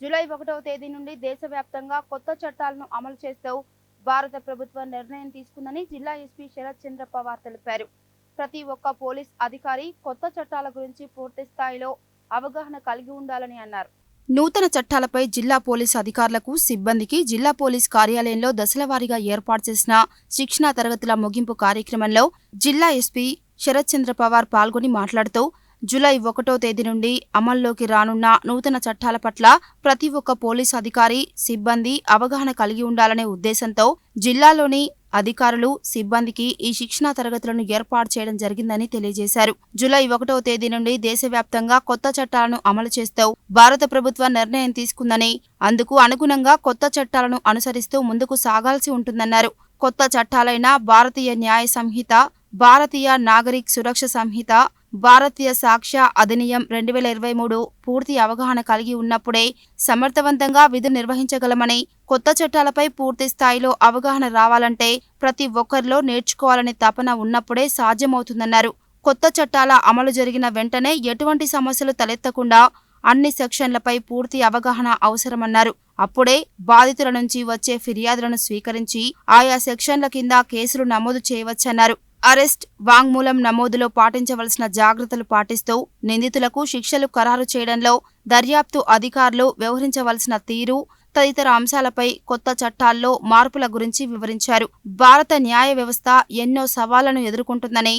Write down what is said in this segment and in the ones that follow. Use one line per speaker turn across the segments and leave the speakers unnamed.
July ఒకటవ తేదీ నుండి దేశవ్యాప్తంగా కొత్త చట్టాలను అమలు చేస్తూ భారత ప్రభుత్వం నిర్ణయం తీసుకుందని జిల్లా ఎస్పీ శరత్ చంద్ర పవార్ తెలిపారు. ప్రతి ఒక్క పోలీస్ అధికారి కొత్త చట్టాల గురించి పూర్తి స్థాయిలో అవగాహన కలిగి ఉండాలని అన్నారు. నూతన చట్టాలపై జిల్లా పోలీస్ అధికారులకు సిబ్బందికి జిల్లా పోలీస్ కార్యాలయంలో దశలవారీగా ఏర్పాటు చేసిన శిక్షణా తరగతుల ముగింపు కార్యక్రమంలో జిల్లా ఎస్పీ శరత్ చంద్ర పవార్ పాల్గొని మాట్లాడుతూ జూలై ఒకటో తేదీ నుండి అమల్లోకి రానున్న నూతన చట్టాల పట్ల ప్రతి ఒక్క పోలీస్ అధికారి సిబ్బంది అవగాహన కలిగి ఉండాలనే ఉద్దేశంతో జిల్లాలోని అధికారులు సిబ్బందికి ఈ శిక్షణా తరగతులను ఏర్పాటు చేయడం జరిగిందని తెలియజేశారు. జూలై ఒకటో తేదీ నుండి దేశవ్యాప్తంగా కొత్త చట్టాలను అమలు చేస్తూ భారత ప్రభుత్వం నిర్ణయం తీసుకుందని అందుకు అనుగుణంగా కొత్త చట్టాలను అనుసరిస్తూ ముందుకు సాగాల్సి ఉంటుందన్నారు. కొత్త చట్టాలైన భారతీయ న్యాయ సంహిత భారతీయ నాగరిక్ సురక్ష సంహిత భారతీయ సాక్ష్య అధినియం రెండు వేల ఇరవై మూడు పూర్తి అవగాహన కలిగి ఉన్నప్పుడే సమర్థవంతంగా విధులు నిర్వహించగలమని కొత్త చట్టాలపై పూర్తి స్థాయిలో అవగాహన రావాలంటే ప్రతి ఒక్కరిలో నేర్చుకోవాలనే తపన ఉన్నప్పుడే సాధ్యమవుతుందన్నారు. కొత్త చట్టాల అమలు జరిగిన వెంటనే ఎటువంటి సమస్యలు తలెత్తకుండా అన్ని సెక్షన్లపై పూర్తి అవగాహన అవసరమన్నారు. అప్పుడే బాధితుల నుంచి వచ్చే ఫిర్యాదులను స్వీకరించి ఆయా సెక్షన్ల కింద కేసులు నమోదు చేయవచ్చన్నారు. అరెస్ట్ వాంగ్మూలం నమోదులో పాటించవలసిన జాగ్రత్తలు పాటిస్తూ నిందితులకు శిక్షలు ఖరారు చేయడంలో దర్యాప్తు అధికారులు వ్యవహరించవలసిన తీరు తదితర అంశాలపై కొత్త చట్టాల్లో మార్పుల గురించి వివరించారు. భారత న్యాయ వ్యవస్థ ఎన్నో సవాళ్ళను ఎదుర్కొంటుందని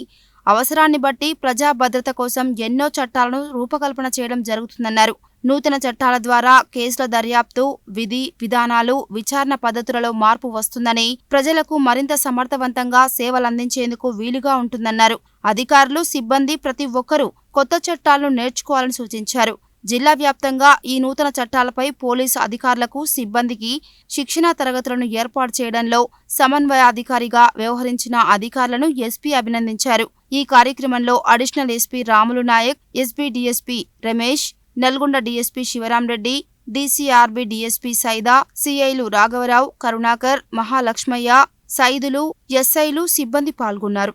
అవసరాన్ని బట్టి ప్రజా భద్రత కోసం ఎన్నో చట్టాలను రూపకల్పన చేయడం జరుగుతుందన్నారు. నూతన చట్టాల ద్వారా కేసుల దర్యాప్తు విధి విధానాలు విచారణ పద్ధతులలో మార్పు వస్తుందని ప్రజలకు మరింత సమర్థవంతంగా సేవలందించేందుకు వీలుగా ఉంటుందన్నారు. అధికారులు సిబ్బంది ప్రతి ఒక్కరూ కొత్త చట్టాలను నేర్చుకోవాలని సూచించారు. జిల్లా వ్యాప్తంగా ఈ నూతన చట్టాలపై పోలీసు అధికారులకు సిబ్బందికి శిక్షణా తరగతులను ఏర్పాటు చేయడంలో సమన్వయాధికారిగా వ్యవహరించిన అధికారులను ఎస్పీ అభినందించారు. ఈ కార్యక్రమంలో additional SP Ramulu Naik SP DSP Ramesh Nalgonda DSP Sivaram Reddy DCRB DSP Saida సిఐలు రాఘవరావు కరుణాకర్ మహాలక్ష్మయ్య సైదులు ఎస్ఐలు సిబ్బంది పాల్గొన్నారు.